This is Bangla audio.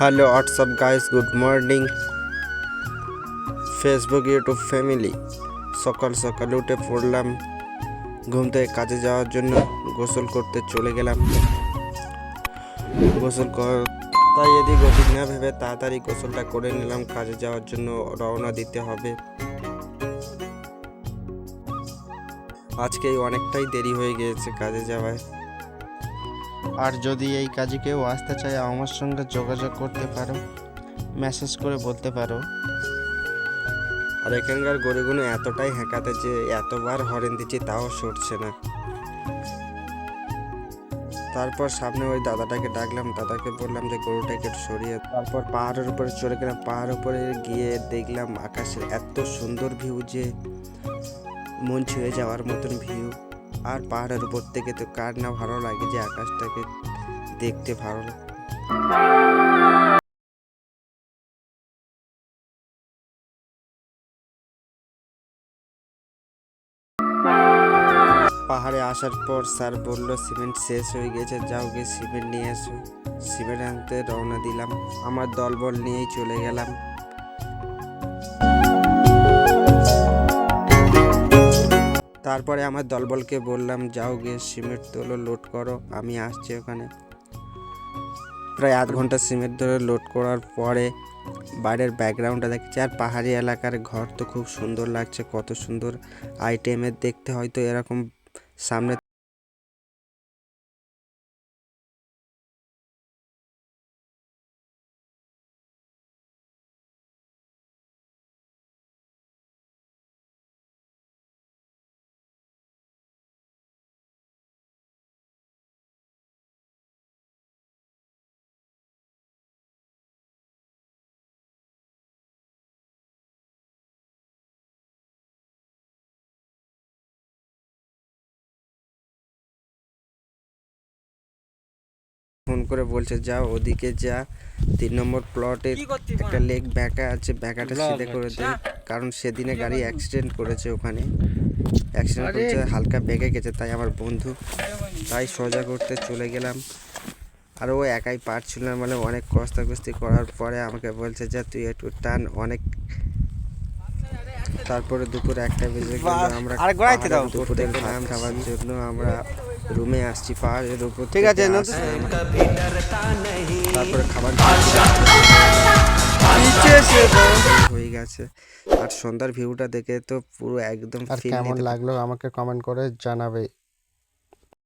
Hello WhatsApp guys good morning Facebook YouTube family সকাল সকাল উঠে পড়লাম। ঘুম থেকে কাজে যাওয়ার জন্য গোসল করতে চলে গেলাম। গোসল কর তাই এদিক ওদিক না ভেবে তাড়াতাড়ি গোসলটা করে নিলাম। কাজে যাওয়ার জন্য রওনা দিতে হবে। আজকে অনেকটাই দেরি হয়ে গিয়েছে কাজে যাওয়ায়। আর যদি এই কাজে কেউ আসতে চায়, আমার সঙ্গে যোগাযোগ করতে পারো। মেসেজ করে বলতে পারো। আর এখানকার গরুগুলো এতটাই হেঁকাতে যে এতবার হরেন দিচ্ছি, তাও সরছে না। তারপর সামনে ওই দাদাটাকে ডাকলাম, দাদাকে বললাম যে গরুটাকে একটু সরিয়ে তারপর পাহাড়ের উপরে চলে গেলাম। পাহাড়ের উপরে গিয়ে দেখলাম আকাশের এত সুন্দর ভিউ যে, মন ছুঁয়ে যাওয়ার মতন ভিউ আর পাহাড়ের উপর থেকে তো কার না ভালো লাগে যে আকাশটাকে দেখতে ভালো লাগে। পাহাড়ে আসার পর স্যার বলল, সিমেন্ট শেষ হয়ে গেছে, যাও গিয়ে সিমেন্ট নিয়ে এসো। সিমেন্ট আনতে রওনা দিলাম। আমার দলবল নিয়েই চলে গেলাম। তারপরে আমার দলবলকে বললাম, যাও গিয়ে সিমেন্ট তোলো লোড করো। আমি আসছি ওখানে। প্রায় আধ ঘণ্টা সিমেন্ট ধরে লোড করার পরে বাইরের ব্যাকগ্রাউন্ডটা দেখছি। আর পাহাড়ি এলাকার ঘর তো খুব সুন্দর লাগছে, কত সুন্দর আইটেমের দেখতে। হয়তো এরকম সামনে ফোন করে বলছে যা ওদিকে যা। তিন নম্বর প্লটে একটা লেক ব্যাকা আছে ব্যাকাটা সিধে করে দে কারণ সেদিনে গাড়ি অ্যাক্সিডেন্ট করেছে ওখানে। অ্যাক্সিডেন্ট করেছে হালকা বেগে গেছে তাই আমার বন্ধু। তাই সোজা করতে চলে গেলাম। আর ও একাই পারছিল না মানে অনেক কষ্টাকষ্টি করার পরে আমাকে বলছে যে তুই একটু টান অনেক। তারপরে দুপুর একটা বেজে গেল আমরা। দুপুরে খাম খাওয়ার জন্য আমরা রুমে আসছি পাহাড়ের উপর ঠিক আছে, থেকে তারপরে খাবার হয়ে গেছে। আর সন্ধ্যার ভিউটা দেখে তো পুরো একদম কেমন নিতে লাগল আমাকে কমেন্ট করে জানাবে।